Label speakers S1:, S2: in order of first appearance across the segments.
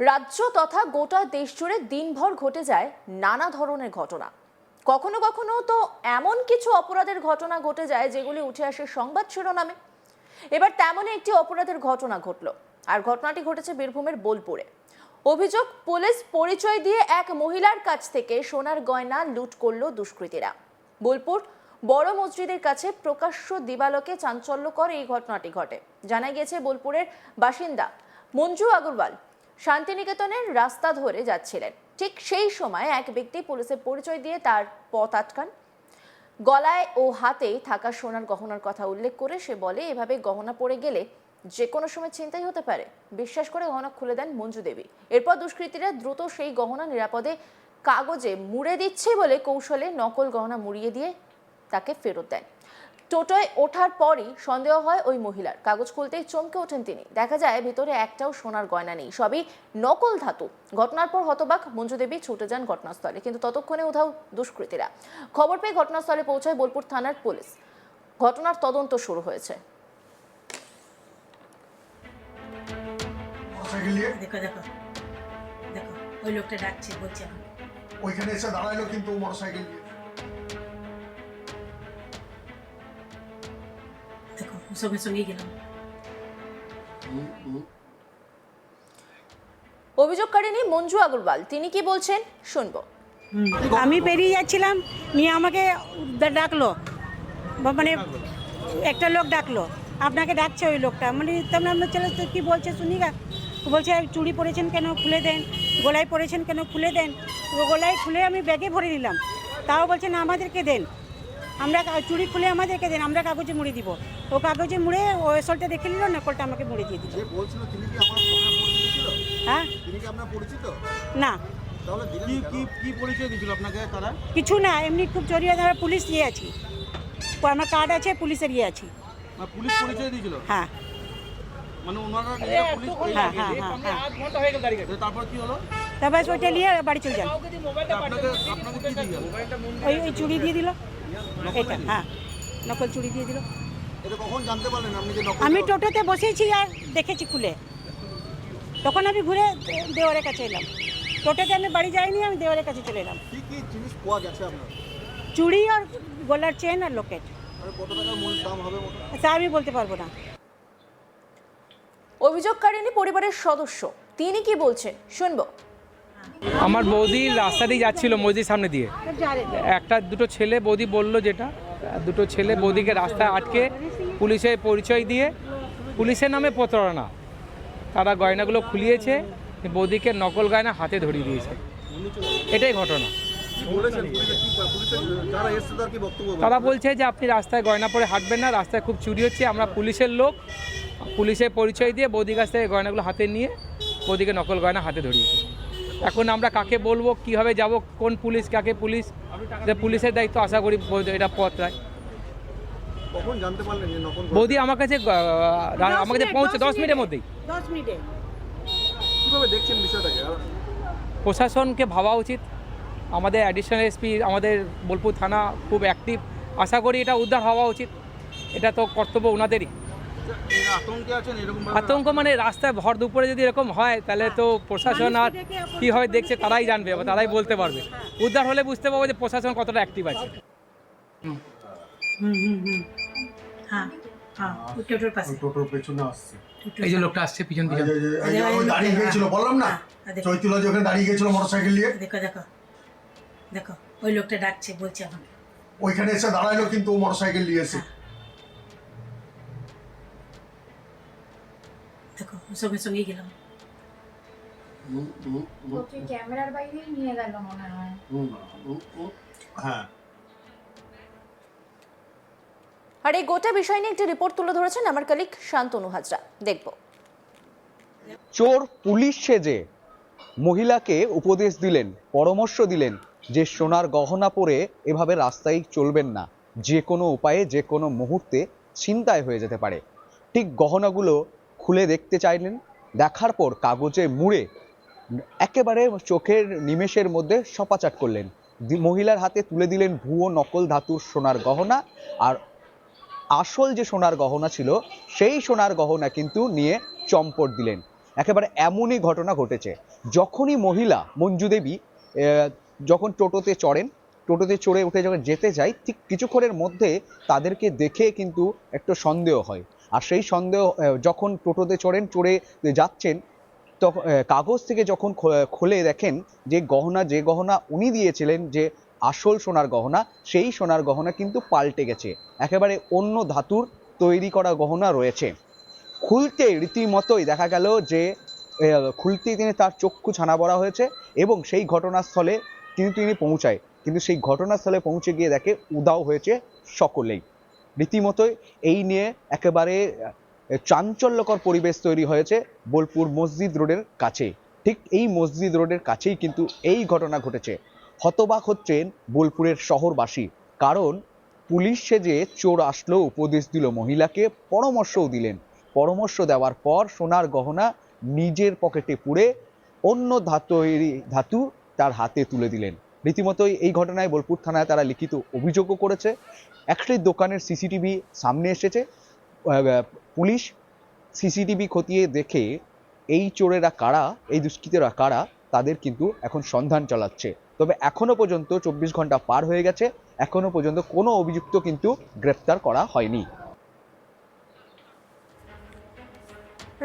S1: রাজ্য তথা গোটা দেশ জুড়ে দিনভর ঘটে যায় নানা ধরনের ঘটনা। কখনো কখনো তো এমন কিছু অপরাধের ঘটনা ঘটে যায় যেগুলি উঠে আসে সংবাদ শিরোনামে। এবার তেমনই একটি অপরাধের ঘটনা ঘটলো, আর ঘটনাটি ঘটেছে বীরভূমের বোলপুরে। অভিযোগ, পুলিশ পরিচয় দিয়ে এক মহিলার কাছ থেকে সোনার গয়না লুট করল দুষ্কৃতীরা। বোলপুর বড় মসজিদের কাছে প্রকাশ্য দিবালোকে চাঞ্চল্যকর এই ঘটনাটি ঘটে। জানা গিয়েছে, বোলপুরের বাসিন্দা মঞ্জু আগরওয়াল শান্তিনিকেতনের রাস্তা ধরে যাচ্ছিলেন। ঠিক সেই সময় এক ব্যক্তি পুলিশের পরিচয় দিয়ে তার পথ আটকান। গলায় ও হাতে থাকা সোনার গহনার কথা উল্লেখ করে সে বলে, এভাবে গহনা পড়ে গেলে যে কোনো সময় চিন্তাই হতে পারে। বিশ্বাস করে গহনা খুলে দেন মঞ্জু দেবী। এরপর দুষ্কৃতীরা দ্রুত সেই গহনা নিরাপদে কাগজে মুড়ে দিচ্ছে বলে কৌশলে নকল গহনা মুড়িয়ে দিয়ে তাকে ফেরত দেন। টোটোয় ওঠার পরই সন্দেহ হয় ওই মহিলার। কাগজ খুলতেই চমকে ওঠেন তিনি। দেখা যায় ভিতরে একটাও সোনার গয়না নেই। সবই নকল ধাতু। ঘটনার পর হতবাক মঞ্জু দেবী ছুটে যান ঘটনাস্থলে। কিন্তু ততক্ষণে উধাও দুষ্কৃতীরা। খবর পেয়ে ঘটনাস্থলে পৌঁছায় বোলপুর থানার পুলিশ। ঘটনার তদন্ত শুরু হয়েছে।
S2: দেখো দেখো। দেখো ওই লোকটা ডাকছে বলছে
S3: ওইখানে এসে দাঁড়াইলো কিন্তু মোটরসাইকেল নিয়ে।
S2: সঙ্গে গেলাম।
S1: অভিযোগকারিনী মঞ্জু আগরওয়াল তিনি কি বলছেন? শুনব।
S2: আমি বেরিয়ে যাচ্ছিলাম নিয়ে আমাকে ডাকলো। মানে একটা লোক ডাকলো আপনাকে ডাকছে ওই লোকটা। মানে তেমন আপনার ছেলে তো কী বলছে শুনি গা। বলছে চুড়ি পরেছেন কেন? খুলে দেন। গলায় পরেছেন কেন? খুলে দেন। ও গলায় খুলে আমি ব্যাগে ভরে দিলাম তাও বলছেন আমাদেরকে দেন। আমরা চুড়ি খুলে আমাদেরকে দেন। আমরা কাগজে মুড়ে দিব। ও কাগজে মুড়ে ও এসলটা দেখে নিল নকলটা আমাকে মুড়ে দিয়ে দিল।
S4: যে বলছিল তিনি কি আমার
S2: হ্যাঁ?
S4: তিনি কি আপনার পরিচিত?
S2: না।
S4: তাহলে কি কি কি পরিচয় দিয়েছিল আপনাকে তারা?
S2: কিছু না এমনি খুব জরুরি আমরা পুলিশ দিয়ে আছি। তো আমার কার্ড আছে পুলিশের ইয়ে আছি।
S4: পুলিশ পরিচয় দিয়েছিল?
S2: হ্যাঁ।
S4: মানে ওনারা পুলিশ
S2: হ্যাঁ হ্যাঁ হ্যাঁ হ্যাঁ
S4: তারপর কি হলো?
S2: তারপর ওইটা নিয়ে বাড়ি চলে যান।
S4: আপনাকে আপনাকে কি দিয়ে গেল?
S2: ওই ওই চুড়ি দিয়ে দিল। এটা হ্যাঁ। নকল চুড়ি দিয়ে দিল।
S4: এটা কখন জানতে পারলেন আপনি যে নকল
S2: আমি টোটোতে বসেছি আর দেখেছি খুলে। তখন আমি ঘুরে দেওয়ারের কাছে এলাম। টোটোতে আমি বাড়ি যাইনি আমি দেওয়ারের কাছে চলে এলাম।
S4: কি কি জিনিস পাওয়া গেছে আপনার?
S2: চুড়ি আর গলার চেন আর লোকেট
S4: কত টাকার মূল দাম হবে
S2: তা আমি বলতে পারব না।
S1: অভিযোগকারিনী পরিবারের সদস্য তিনি কি বলছেন? শুনব।
S5: আমার বৌদি রাস্তা দিয়ে যাচ্ছিল মসজিদ সামনে দিয়ে। একটা দুটো ছেলে বৌদি বলল যেটা দুটো ছেলে বৌদিকে রাস্তায় আটকে পুলিশের পরিচয় দিয়ে পুলিশের নামে প্রতারণা। তারা গয়নাগুলো খুলিয়েছে, বৌদিকে নকল গয়না হাতে ধরিয়ে দিয়েছে। এটাই ঘটনা।
S4: তার বলেছে?
S5: যে, আপনি রাস্তায় গয়না পরে হাঁটবেন না, রাস্তায় খুব চুরি হচ্ছে, আমরা পুলিশের লোক। পুলিশের পরিচয় দিয়ে বৌদির কাছ থেকে গয়নাগুলো হাতে নিয়ে বৌদিকে নকল গয়না হাতে ধরিয়েছে। এখন আমরা কাকে বলব, কীভাবে যাব, কোন পুলিশ, কাকে পুলিশ? যে পুলিশের দায়িত্ব, আশা করি এটা পথরায়
S4: কখন জানতে পারলেন যে নকল
S5: বৌদি আমার কাছে আমার কাছে পৌঁছে দশ মিনিটের মধ্যেই।
S2: দশ মিনিটে।
S4: কীভাবে দেখছেন বিষয়টাকে?
S5: প্রশাসনকে ভাবা উচিত। আমাদের অ্যাডিশনাল এসপি আমাদের বোলপুর থানা খুব অ্যাক্টিভ আশা করি এটা উদ্ধার হওয়া উচিত। এটা তো কর্তব্য ওনাদেরই।
S4: এরা আতঙ্কে আছেন এরকম
S5: আতঙ্ক মানে রাস্তায় ভর দুপুরে যদি এরকম হয় তাহলে তো প্রশাসন আর কীভাবে দেখছে তারাই জানবে বা তারাই বলতে পারবে। উদ্ধার হলে বুঝতে পারব যে প্রশাসন কতটা অ্যাক্টিভ আছে।
S2: হুম হুম হুম। হ্যাঁ হ্যাঁ ওই টোটোর পাশে।
S3: ওই টোটোর পেছনে আসছে।
S5: এই যে লোকটা আসছে পিছন পিছন
S3: এই যে- এই যে ওই দাঁড়িয়ে গিয়েছিল বললাম না?
S2: হ্যাঁ, দেখো।
S3: চৈতুলা যে ওখানে দাঁড়িয়ে গিয়েছিল মোটরসাইকেল নিয়ে?
S2: দেখো দেখো দেখো ওই লোকটা ডাকছে বলছে আমাকে।
S3: ওইখানে এসে দাঁড়াইলো কিন্তু মোটরসাইকেল নিয়ে এসে।
S2: দেখো সঙ্গে সঙ্গেই গেলাম।
S6: ওকে ক্যামেরার বাইরেই নিয়ে গেল মনে হয়।
S3: হ্যাঁ।
S1: আর এই গোটা বিষয় নিয়ে একটি রিপোর্ট তুলে ধরেছেন আমার কালিক শান্তনু হাজরা। দেখব।
S7: চোর, পুলিশ সেজে মহিলাকে উপদেশ দিলেন, পরামর্শ দিলেন যে সোনার গহনা পরে এভাবে রাস্তায় চলবেন না। যে কোনো উপায়ে যে কোনো মুহূর্তে ছিনতাই হয়ে যেতে পারে। ঠিক গহনাগুলো খুলে দেখতে চাইলেন। দেখার পর কাগজে মুড়ে একেবারে চোখের নিমেষের মধ্যে সপাচাট করলেন। মহিলার হাতে তুলে দিলেন ভুয়ো নকল ধাতুর সোনার গহনা আর আসল যে সোনার গহনা ছিল, সেই সোনার গহনা কিন্তু নিয়ে চম্পট দিলেন। একেবারে এমনই ঘটনা ঘটেছে। যখনই মহিলা মঞ্জু দেবী যখন টোটোতে চড়েন, টোটোতে চড়ে উঠে যখন যেতে যায়, ঠিক কিছুক্ষণের মধ্যে তাদেরকে দেখে কিন্তু একটু সন্দেহ হয়। আর সেই সন্দেহ যখন টোটোতে চড়েন, চড়ে যাচ্ছেন তখন কাগজ থেকে যখন খুলে দেখেন যে গহনা যে গহনা উনি দিয়েছিলেন, যে আসল সোনার গহনা সেই সোনার গহনা কিন্তু পাল্টে গেছে। একেবারে অন্য ধাতুর তৈরি করা গহনা রয়েছে। খুলতে রীতিমতোই দেখা গেল যে আহ, খুলতেই তিনি তার চক্ষু ছানা বড়া হয়েছে এবং সেই ঘটনাস্থলে তিনি তিনি পৌঁছায়। কিন্তু সেই ঘটনাস্থলে পৌঁছে গিয়ে দেখে উদাও হয়েছে সকলেই। রীতিমতোই এই নিয়ে একেবারে চাঞ্চল্যকর পরিবেশ তৈরি হয়েছে বোলপুর মসজিদ রোডের কাছে ঠিক এই মসজিদ রোডের কাছেই কিন্তু এই ঘটনা ঘটেছে। হতবাক হচ্ছেন বোলপুরের শহরবাসী। কারণ পুলিশ সেজে চোর আসলো, উপদেশ দিল মহিলাকে, পরামর্শও দিলেন। পরামর্শ দেওয়ার পর সোনার গহনা নিজের পকেটে পুরে অন্য ধাতু ধাতু তার হাতে তুলে দিলেন। রীতিমতোই এই ঘটনায় বোলপুর থানায় তারা লিখিত অভিযোগও করেছে। একটি দোকানের সিসিটিভি সামনে এসেছে। পুলিশ সিসিটিভি খতিয়ে দেখে এই চোরেরা কারা, এই দুষ্কৃতীরা কারা, তাদের কিন্তু এখন সন্ধান চালাচ্ছে। তবে এখনও পর্যন্ত চব্বিশ ঘণ্টা পার হয়ে গেছে। এখনও পর্যন্ত কোনো অভিযুক্ত কিন্তু গ্রেপ্তার করা হয়নি।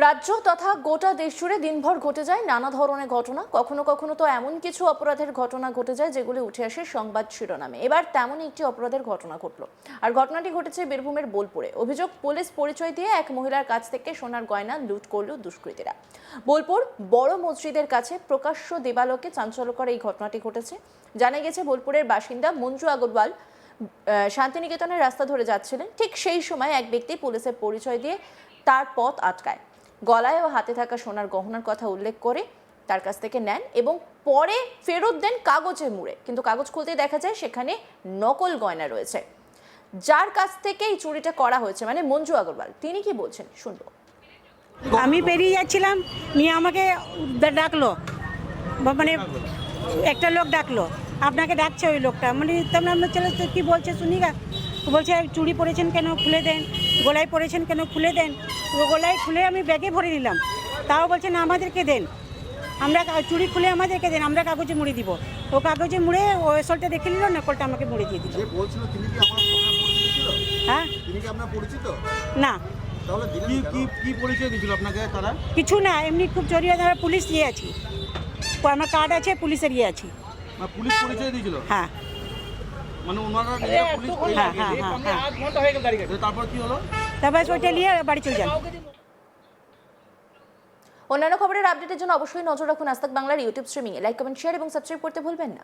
S1: রাজ্য তথা গোটা দেশ জুড়ে দিনভর ঘটে যায় নানা ধরনের ঘটনা। কখনো কখনো তো এমন কিছু অপরাধের ঘটনা ঘটে যায় যেগুলি উঠে আসে সংবাদ শিরোনামে। এবার তেমনই একটি অপরাধের ঘটনা ঘটলো। আর ঘটনাটি ঘটেছে বীরভূমের বোলপুরে। অভিযোগ, পুলিশ পরিচয় দিয়ে এক মহিলার কাছ থেকে সোনার গয়না লুট করল দুষ্কৃতীরা। বোলপুর বড় মসজিদের কাছে প্রকাশ্য দেবালোকে চাঞ্চল্যকর এই ঘটনাটি ঘটেছে। জানা গেছে, বোলপুরের বাসিন্দা মঞ্জু আগরওয়াল শান্তিনিকেতনের রাস্তা ধরে যাচ্ছিলেন। ঠিক সেই সময় এক ব্যক্তি পুলিশের পরিচয় দিয়ে তার পথ আটকায়। গলায় ও হাতে থাকা সোনার গহনার কথা উল্লেখ করে তার কাছ থেকে নেন এবং পরে ফেরত দেন কাগজে মুড়ে। কিন্তু কাগজ খুলতেই দেখা যায় সেখানে নকল গয়না রয়েছে। যার কাছ থেকে এই চুরিটা করা হয়েছে মানে মঞ্জু আগরওয়াল, তিনি কি বলছেন? শুনব।
S2: আমি বেরিয়ে যাচ্ছিলাম, নিয়ে আমাকে ডাকলো। মানে একটা লোক ডাকলো। আপনাকে ডাকছে ওই লোকটা। মানে তোমরা চলে কী বলছে শুনি গা। বলছে চুড়ি পরেছেন কেন? খুলে দেন। গলায় পরেছেন কেন? খুলে দেন। গলায় খুলে আমি ব্যাগে ভরে নিলাম। তাও বলছে না আমাদেরকে দেন। আমরা কা- চুড়ি খুলে আমাদেরকে দেন আমরা কাগজে মুড়ে দিব। ও কাগজে মুড়ে ও এসলটা দেখে নিল নকলটা আমাকে মুড়ে দিয়ে দিল। হ্যাঁ? না। কিছু না এমনি খুব আমরা পুলিশ দিয়ে আছি। আমার কার্ড আছে পুলিশের ইয়ে আছি।
S4: পুলিশ পরিচয় দিয়েছিল?
S2: হ্যাঁ।
S4: মানে ওনারা পুলিশ
S2: হ্যাঁ হ্যাঁ হ্যাঁ হ্যাঁ
S5: আধ ঘণ্টা হয়ে গেল গাড়ি
S4: তারপর কি হলো?
S2: তারপর ওইটা নিয়ে বাড়ি চলে যান।
S1: অন্যান্য খবরের আপডেটের জন্য অবশ্যই নজর রাখুন আস্তাক বাংলার ইউটিউব স্ট্রিমিংয়ে লাইক কমেন্ট শেয়ার এবং সাবস্ক্রাইব করতে ভুলবেন না।